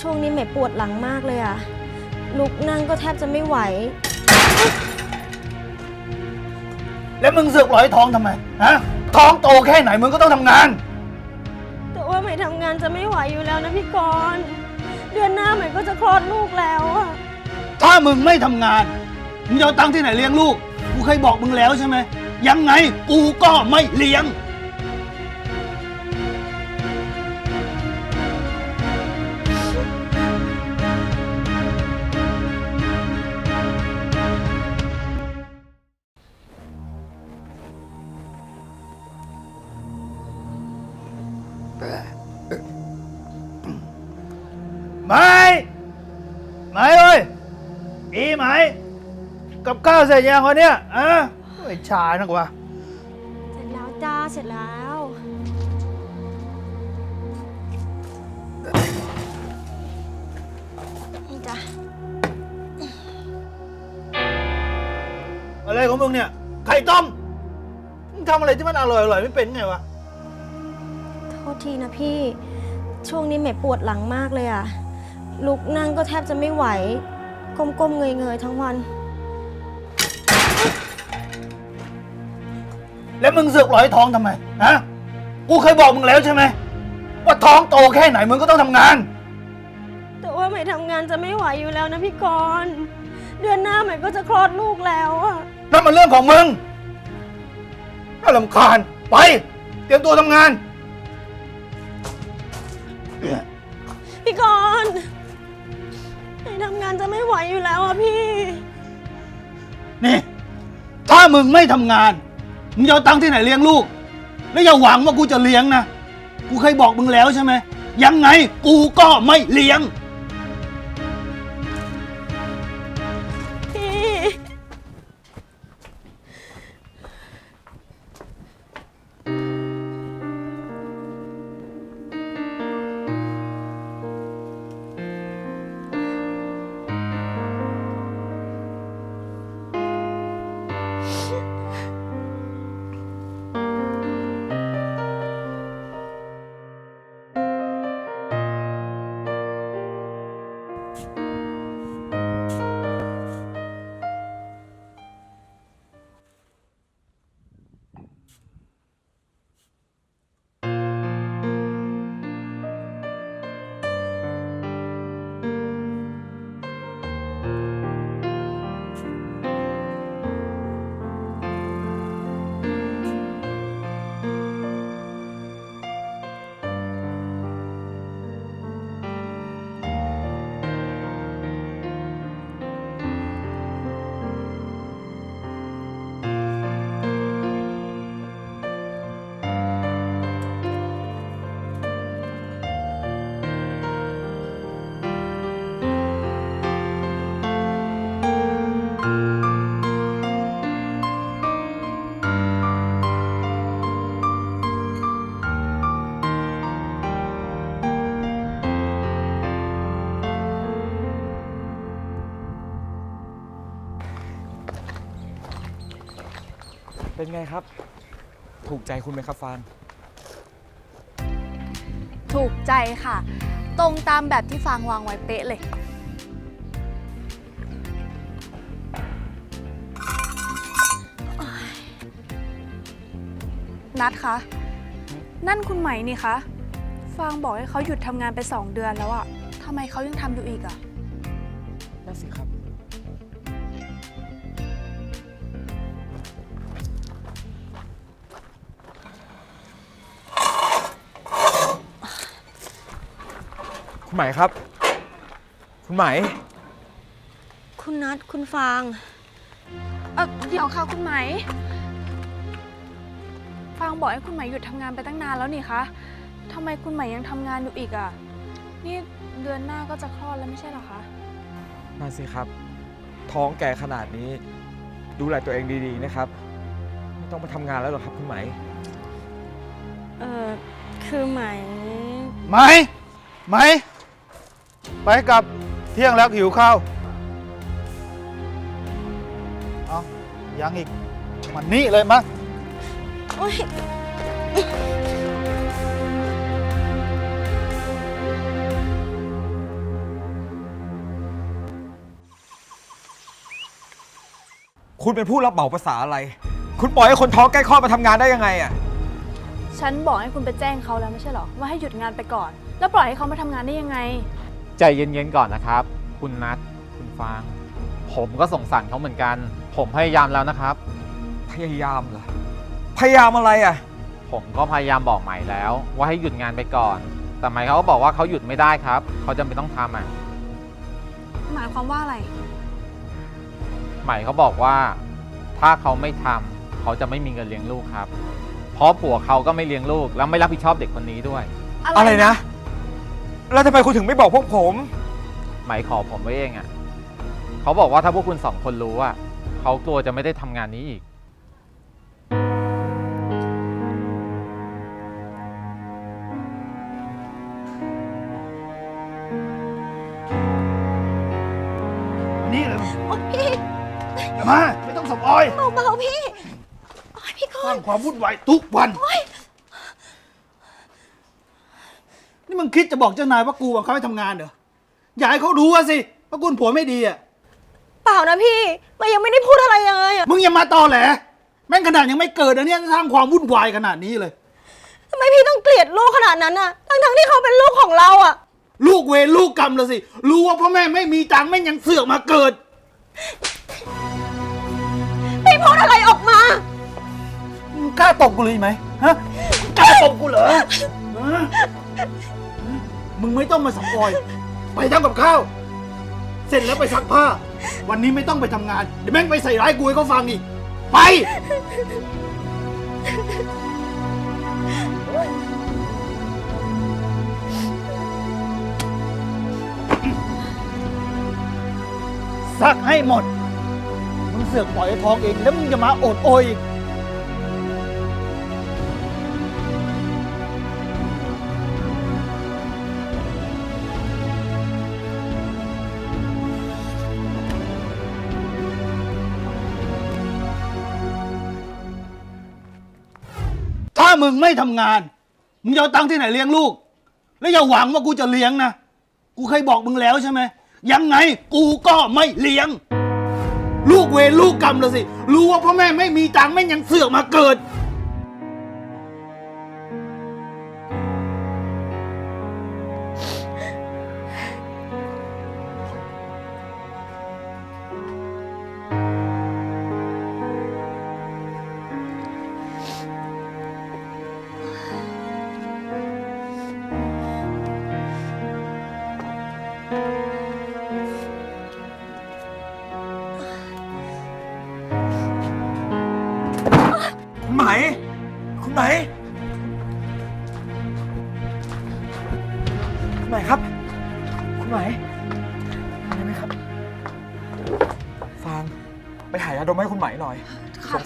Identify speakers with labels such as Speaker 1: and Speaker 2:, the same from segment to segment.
Speaker 1: ช่วงนี้ใหม่ปวดหลังมากเลยอะลุกนั่งก็แทบจะไม่ไหว
Speaker 2: แล้วมึงเสือกหลอยท้องทำไมฮะท้องโตแค่ไหนมึงก็ต้องทำงาน
Speaker 1: แต่ว่าใหม่ทำงานจะไม่ไหวอยู่แล้วนะพี่กรณ์เดือนหน้าใหม่ก็จะคลอดลูกแล้วอะ
Speaker 2: ถ้ามึงไม่ทำงาน มึงจะเอาตังค์ที่ไหนเลี้ยงลูก กูเคยบอกมึงแล้วใช่ไหมยังไงกูก็ไม่เลี้ยง กับข้าวเสร็จยังวะเนี่ยอะไอ้ชานักวะ
Speaker 1: เสร็จแล้วจ้า เสร็จแล้ว นี่จ้ะ
Speaker 2: อะไรของมึงเนี่ยไข่ต้มมึงทำอะไรที่มันอร่อยอร่อยไม่เป็นไงวะ
Speaker 1: โทษทีนะพี่ ช่วงนี้ใหม่ปวดหลังมากเลยอะลุกนั่งก็แทบจะไม่ไหว ก้มๆเงยๆทั้งวัน
Speaker 2: แล้วมึงเสือกหลอยท้องทำไมฮะกูเคยบอกมึงแล้วใช่ไหมว่าท้องโตแค่ไหนมึงก็ต้องทำงาน
Speaker 1: แต่ว่าใหม่ทำงานจะไม่ไหวอยู่แล้วนะพี่กรณ์เดือนหน้าใหม่ก็จะคลอดลูกแล้วอะ
Speaker 2: นั่นมันเรื่องของมึง น่าลำคาญ ไป เตรียมตัวทำงาน
Speaker 1: พี่กรณ์ใหม่ทำงานจะไม่ไหวอยู่แล้วอะพี่
Speaker 2: นี่ ถ้ามึงไม่ทำงาน มึงจะเอาตังค์ที่ไหนเลี้ยงลูก แล้วอย่าหวังว่ากูจะเลี้ยงนะ กูเคยบอกมึงแล้วใช่ไหม ยังไงกูก็ไม่เลี้ยง
Speaker 3: เป็นไงครับ ถูกใจคุณไหมครับฟาน
Speaker 4: ถูกใจค่ะ ตรงตามแบบที่ฟางวางไว้เป๊ะเลย นัดคะ นั่นคุณไหมนี่คะ ฟางบอกให้เขาหยุดทำงานไปสองเดือนแล้วอะทำไมเขายังทำอยู่อีกอะ
Speaker 3: นั่นสิครับ คุณไหมครับ คุณไหม
Speaker 1: คุณนัดคุณฟาง
Speaker 4: เออเดี๋ยวค่ะคุณไหม ฟางบอกให้คุณไหมหยุดทำงานไปตั้งนานแล้วนี่คะทำไมคุณไหมยังทำงานอยู่อีกอะนี่เดือนหน้าก็จะคลอดแล้วไม่ใช่เหรอคะ
Speaker 3: นั่นสิครับ ท้องแก่ขนาดนี้ ดูแลตัวเองดีๆนะครับ ไม่ต้องมาทำงานแล้วหรอกครับ คุณไหม
Speaker 1: เออคือไหม
Speaker 2: ไหมไหม ไปกับเที่ยงแล้วหิวข้าว เอายังอีก มันนี่เลยมั้
Speaker 1: อ๊ย
Speaker 3: คุณเป็นผู้รับเหมาภาษาอะไร คุณปล่อยให้คนท้องใกล้คลอดมาทำงานได้ยังไงอะ
Speaker 4: ฉันบอกให้คุณไปแจ้งเขาแล้วไม่ใช่หรอ ว่าให้หยุดงานไปก่อน แล้วปล่อยให้เขามาทำงานได้ยังไง
Speaker 5: ใจเย็นๆก่อนนะครับ คุณนัทคุณฟาง ผมก็สงสารเขาเหมือนกัน ผมพยายามแล้วนะครับ
Speaker 3: พยายามเหรอพยายามอะไรอะ
Speaker 5: ผมก็พยายามบอกใหม่แล้ว ว่าให้หยุดงานไปก่อน แต่ใหม่เขาก็บอกว่าเขาหยุดไม่ได้ครับเขาจำเป็นต้องทำอะ
Speaker 4: หมายความว่าอะไร
Speaker 5: ใหม่เขาบอกว่า ถ้าเขาไม่ทำเขาจะไม่มีเงินเลี้ยงลูกครับ เพราะผัวเขาก็ไม่เลี้ยงลูกแล้วไม่รับผิดชอบเด็กคนนี้ด้วย
Speaker 3: อะไรนะ แล้วทำไมคุณถึงไม่บอกพวกผม
Speaker 5: ไหมขอผมไว้เองอะ่ะเขาบอกว่าถ้าพวกคุณสองคนรู้อะเขากลัวจะไม่ได้ทำงานนี้อีก
Speaker 2: นี่เลย
Speaker 1: โอ๊ยพี่
Speaker 2: อย่ามา ไม่ต้องสำออย
Speaker 1: เบาๆพี่โอ๊ยพี่ก
Speaker 2: สร้า
Speaker 1: รงณ์
Speaker 2: ความวุ่นวายทุกวันนี่ มึงคิดจะบอกเจ้านายว่ากูบังคับให้ทำงานเหรอ อย่าให้เขารู้อะสิว่ากูเป็นผัวไม่ดีอะ
Speaker 1: เปล่านะพี่เรายังไม่ได้พูดอะไรเลยอะ
Speaker 2: มึงอย่ามาตอแหล แม่งขนาดยังไม่เกิดนะเนี่ยสร้างความวุ่นวายขนาดนี้เลย
Speaker 1: ทำไมพี่ต้องเกลียดลูกขนาดนั้นอะทั้งๆที่เขาเป็นลูกของเราอะ
Speaker 2: ลูกเวรลูกกรรมละสิ รู้ว่าพ่อแม่ไม่มีตังค์แม่งยังเสือกมาเกิด
Speaker 1: พี่พูดอะไรออกมา
Speaker 2: มึงกล้าตบกูเลยไหมฮะกล้าตบกูเหรอฮะ มึงไม่ต้องมาสังออย ไปทำกับข้าว เสร็จแล้วไปซักผ้า วันนี้ไม่ต้องไปทำงาน เดี๋ยวแม่งไปใส่ร้ายกูให้เขาฟังอีก ไป ซักให้หมด มึงเสือกปล่อยให้ท้องเอง แล้วมึงจะมาโอดโอยอีก งไม่ทำงาน มึงจะเอาตังค์ที่ไหนเลี้ยงลูก แล้วอย่าหวังว่ากูจะเลี้ยงนะ กูเคยบอกมึงแล้วใช่ไหม ยังไงกูก็ไม่เลี้ยง ลูกเวรลูกกรรมละสิ รู้ว่าพ่อแม่ไม่มีตังค์แม่งยังเสือกมาเกิ
Speaker 3: ด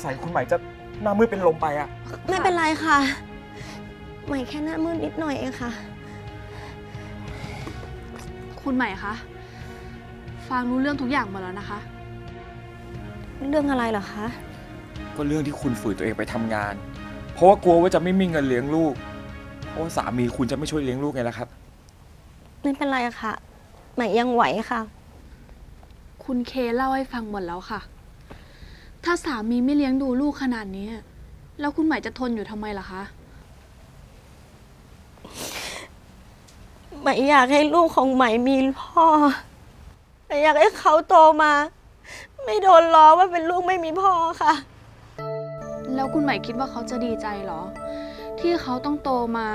Speaker 3: สงสัยคุณไหมจะหน้ามืดเป็นลมไปอะ
Speaker 1: ไม่เป็นไรค่ะ ใหม่แค่หน้ามืดนิดหน่อยเองค่ะ
Speaker 4: คุณใหม่คะฟังรู้เรื่องทุกอย่างหมดแล้วนะคะ
Speaker 1: เรื่องอะไรเหรอคะ
Speaker 3: ก็เรื่องที่คุณฝืนตัวเองไปทำงาน เพราะว่ากลัวว่าจะไม่มีเงินเลี้ยงลูก เพราะว่าสามีคุณจะไม่ช่วยเลี้ยงลูกไงล่ะครับ
Speaker 1: ไม่เป็นไรอะค่ะ ใหม่ยังไหวค่ะ
Speaker 4: คุณเคเล่าให้ฟังหมดแล้วค่ะ ถ้าสามีไม่เลี้ยงดูลูกขนาดนี้ แล้วคุณใหม่จะทนอยู่ทำไมล่ะคะ
Speaker 1: ใหม่อยากให้ลูกของใหม่มีพ่อใหม่อยากให้เขาโตมา ไม่โดนล้อว่าเป็นลูกไม่มีพ่อค่ะ
Speaker 4: แล้วคุณใหม่คิดว่าเขาจะดีใจเหรอ ที่เขาต้องโตมา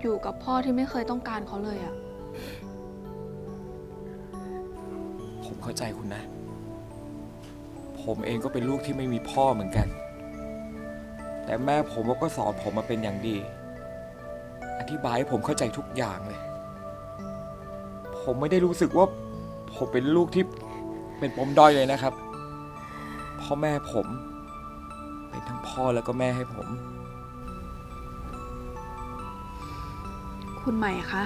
Speaker 4: อยู่กับพ่อที่ไม่เคยต้องการเขาเลยอะ
Speaker 6: ผมเข้าใจคุณนะ ผมเองก็เป็นลูกที่ไม่มีพ่อเหมือนกัน แต่แม่ผมก็สอนผมมาเป็นอย่างดี อธิบายให้ผมเข้าใจทุกอย่างเลย ผมไม่ได้รู้สึกว่าผมเป็นลูกที่เป็นปมด้อยเลยนะครับ พ่อแม่ผม เป็นทั้งพ่อแล้วก็แม่ให้ผม
Speaker 4: คุณใหม่คะ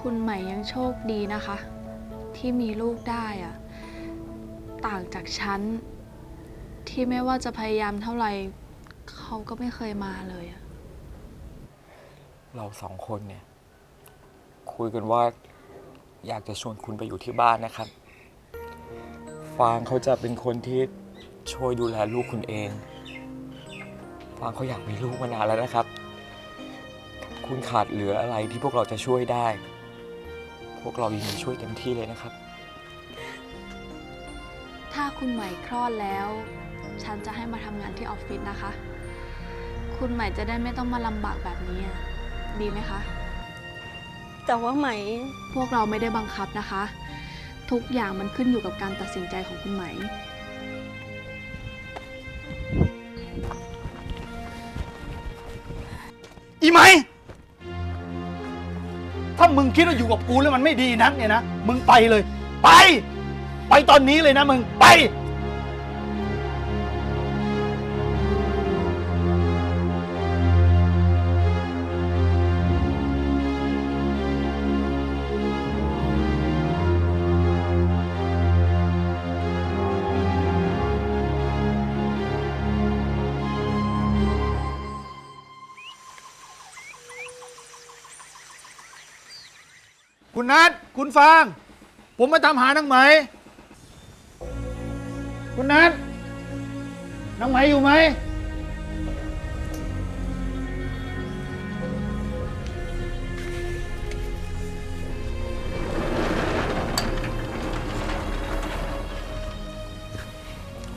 Speaker 4: คุณใหม่ยังโชคดีนะคะ ที่มีลูกได้อะ ต่างจากฉัน ที่ไม่ว่าจะพยายามเท่าไหร่เขาก็ไม่เคยมาเลยอะ
Speaker 6: เราสองคนเนี่ย คุยกันว่าอยากจะชวนคุณไปอยู่ที่บ้านนะครับ ฟางเขาจะเป็นคนที่ช่วยดูแลลูกคุณเอง ฟางเขาอยากมีลูกมานานแล้วนะครับ คุณขาดเหลืออะไรที่พวกเราจะช่วยได้ พวกเรายินดีช่วยเต็มที่เลยนะครับ
Speaker 4: คุณใหม่คลอดแล้ว ฉันจะให้มาทำงานที่ออฟฟิศนะคะ คุณใหม่จะได้ไม่ต้องมาลำบากแบบนี้อะดีไหมคะ
Speaker 1: แต่ว่าไหม
Speaker 4: พวกเราไม่ได้บังคับนะคะ ทุกอย่างมันขึ้นอยู่กับการตัดสินใจของคุณไหม
Speaker 2: อีไหม ถ้ามึงคิดว่าอยู่กับกูแล้วมันไม่ดีนักเนี่ยนะ มึงไปเลย ไป ไปตอนนี้เลยนะมึง ไป คุณนัทคุณฟาง ผมมาตามหานางไหม คุณนัทนางไหมอยู่ไหม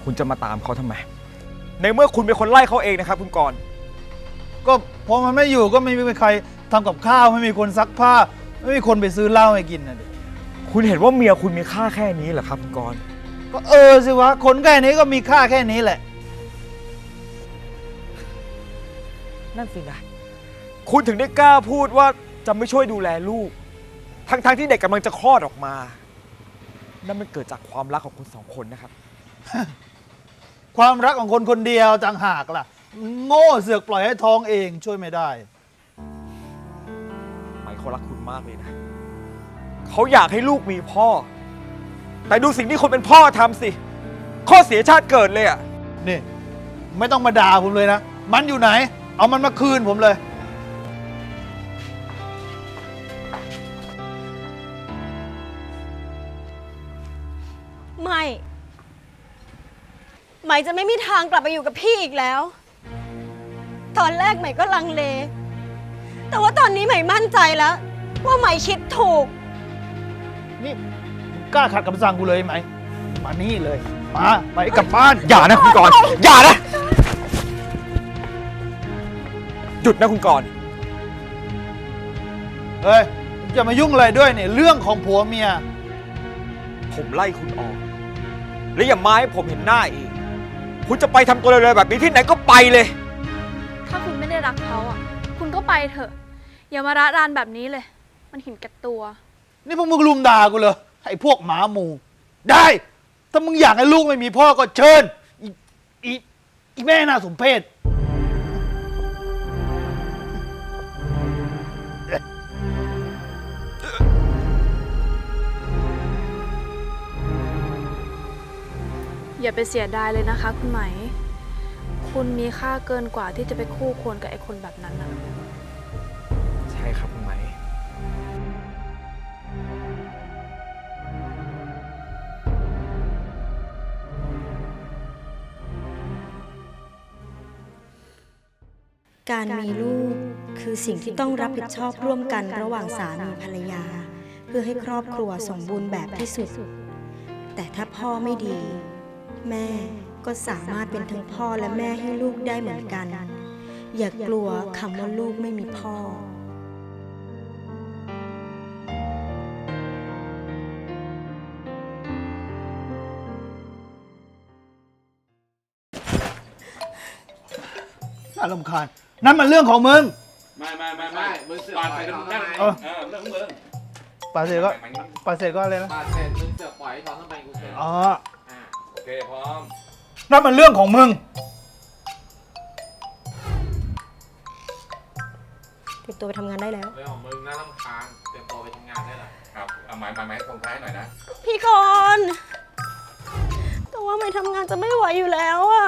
Speaker 3: คุณจะมาตามเขาทำไม ในเมื่อคุณเป็นคนไล่เขาเองนะครับ คุณกรณ์
Speaker 2: ก็พอมันไม่อยู่ก็ไม่มีใครทำกับข้าวไม่มีคนซักผ้า ไม่มีคนไปซื้อเหล้าให้กินนะดิ
Speaker 3: คุณเห็นว่าเมียคุณมีค่าแค่นี้เหรอครับ คุณกรณ์
Speaker 2: ก็เออสิวะคนแค่นี้ก็มีค่าแค่นี้แหละ
Speaker 3: นั่นสินะ คุณถึงได้กล้าพูดว่าจะไม่ช่วยดูแลลูก ทั้งๆที่เด็กกำลังจะคลอดออกมา นั่นมันเกิดจากความรักของคุณสองคนนะครับ
Speaker 2: ความรักของคนคนเดียวต่างหากล่ะ โง่เสือกปล่อยให้ท้องเองช่วยไม่ได้
Speaker 3: ไหมเขารักคุณมากเลยนะ เขาอยากให้ลูกมีพ่อ แต่ดูสิ่งที่คนเป็นพ่อทำสิ ข้อเสียชาติเกิดเลยอะ
Speaker 2: นี่ ไม่ต้องมาด่าผมเลยนะ มันอยู่ไหน เอามันมาคืนผมเลย
Speaker 1: ไม่ไหมจะไม่มีทางกลับไปอยู่กับพี่อีกแล้ว ตอนแรกใหม่ก็ลังเล แต่ว่าตอนนี้ใหม่มั่นใจแล้ว ว่าใหม่คิดถูก
Speaker 2: นี่มึง กล้าขัดคำสั่งกูเลยไหม มานี่เลย มาไปกลับบ้าน
Speaker 3: อย่านะคุณกรณ์อย่านะ หยุดนะคุณกรณ์
Speaker 2: เฮ้ยมึงจะมายุ่งอะไรด้วยเนี่ย เรื่องของผัวเมีย
Speaker 3: ผมไล่คุณออก และอย่ามาให้ผมเห็นหน้าอีก คุณจะไปทำตัวเลยๆแบบนี้ที่ไหนก็ไปเลย
Speaker 4: ถ้าคุณไม่ได้รักเขาอะ คุณก็ไปเถอะ อย่ามาระรานแบบนี้เลย มันหินแก่ตัว
Speaker 2: นี่พวกมึงลุมด่ากูเลย ไอ้พวกหมาหมูได้ ถ้ามึงอยากให้ลูกไม่มีพ่อก็เชิญอีอีอีแม่น่าสมเพช
Speaker 4: อย่าไปเสียดายเลยนะคะ คุณไหม คุณมีค่าเกินกว่าที่จะไปคู่ควรกับไอ้คนแบบนั้นนะ
Speaker 1: การมีลูกคือสิ่งที่ต้องรับผิดชอบร่วมกันระหว่างสามีภรรยา เพื่อให้ครอบครัวสมบูรณ์แบบที่สุด แต่ถ้าพ่อไม่ดี แม่ก็สามารถเป็นทั้งพ่อและแม่ให้ลูกได้เหมือนกัน อย่ากลัวคำว่าลูกไม่มีพ่อ
Speaker 2: น่ารำคาญ นั่นมันเรื่องของมึง
Speaker 7: ไม่ไม่ไม่ไม่มึงเสือกปล่อยนั่งนั่ง
Speaker 2: เออ
Speaker 7: เออเรื่องมึง
Speaker 2: ปาเสร็จก็ปาเสร็จก็อะไรนะ
Speaker 5: ปาดเสร็จมึงเสือกปล่อยให้ท้องทำไมกูเสร็จ
Speaker 2: อ๋อ
Speaker 5: อ่า
Speaker 7: โอเคพร้อม
Speaker 2: นั่นมันเรื่องของมึง
Speaker 1: เตรียมตัวไปทำงานได้แล้ว
Speaker 5: เรื่องของมึงน่ารำคาญเตรียมตัวไปทำงานได้ละ
Speaker 7: ครับเอาไม้ไม้ไม้ตรงท้ายหน่อยนะ
Speaker 1: พี่กรณ์แต่ว่าไม่ทำงานจะไม่ไหวอยู่แล้วอะ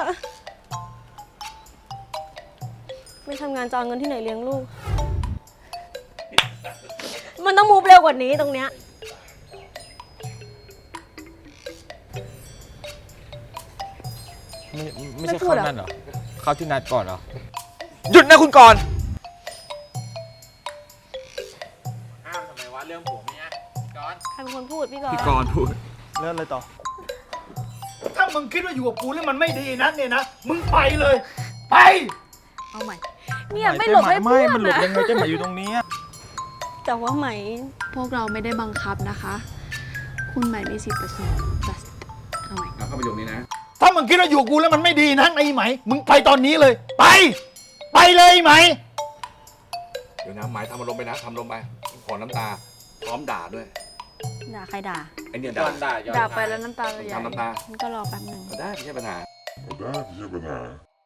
Speaker 1: ไม่ทำงานจะเอาเงินที่ไหนเลี้ยงลูก มันต้องมูฟเร็วกว่านี้ตรงเนี้ย
Speaker 6: ไม่ไม่
Speaker 1: ไม่
Speaker 6: ใช่
Speaker 1: พู
Speaker 6: เข้า
Speaker 1: ดเหรอ
Speaker 6: นั่นเหรอเข้าที่นัดก่อนเหรอ
Speaker 3: หยุดนะคุณก่อน
Speaker 5: ห้ามทำไมวะเรื่องผัวเมียจอน
Speaker 1: ใครเป็นคนพูดพี่กรณ์
Speaker 3: พี่กรณ์พูด
Speaker 2: เรื่องอะไรต่อ ถ้ามึงคิดว่าอยู่กับกูแล้วมันไม่ดีนักเนี่ยนะ มึงไปเลย ไป
Speaker 1: เอาใหม่ เนี่ยไม่หลบให้
Speaker 3: ไม่
Speaker 1: เพื่อน
Speaker 3: มันหลบ
Speaker 1: นะ
Speaker 3: ยังไงเจ๊ไหมอยู่ตรงนี้อะ
Speaker 1: แต่ว่าไหม
Speaker 4: พวกเราไม่ได้บังคับนะคะ คุณใหม่มีสิทธิ์ประสงค์แต่เอาใหม่
Speaker 7: เอาเข้าประโยคนี้นะ
Speaker 2: ถ้ามึงคิดว่าอยู่กับกูแล้วมันไม่ดีนักไอ้ไหม มึงไปตอนนี้เลย ไป ไปเลยไอ้ไหม
Speaker 7: เดี๋ยวนะหมายทำอารมณ์ไปนะทำอารมณ์ไปขอน้ำตา พร้อมด่าด้วย
Speaker 1: ด่าใครด่า
Speaker 7: ไอเนี่ย
Speaker 5: จ
Speaker 7: ด่า
Speaker 5: อนด่าย้อน
Speaker 1: ด่าไปแล้วน้ำตาจะไหล
Speaker 7: ทำน้ำตา
Speaker 1: มันก็รอแป๊บหนึ่ง
Speaker 7: ได้ไม่ใช่ปัญหา
Speaker 8: ได้ไม่ใช่ปัญหา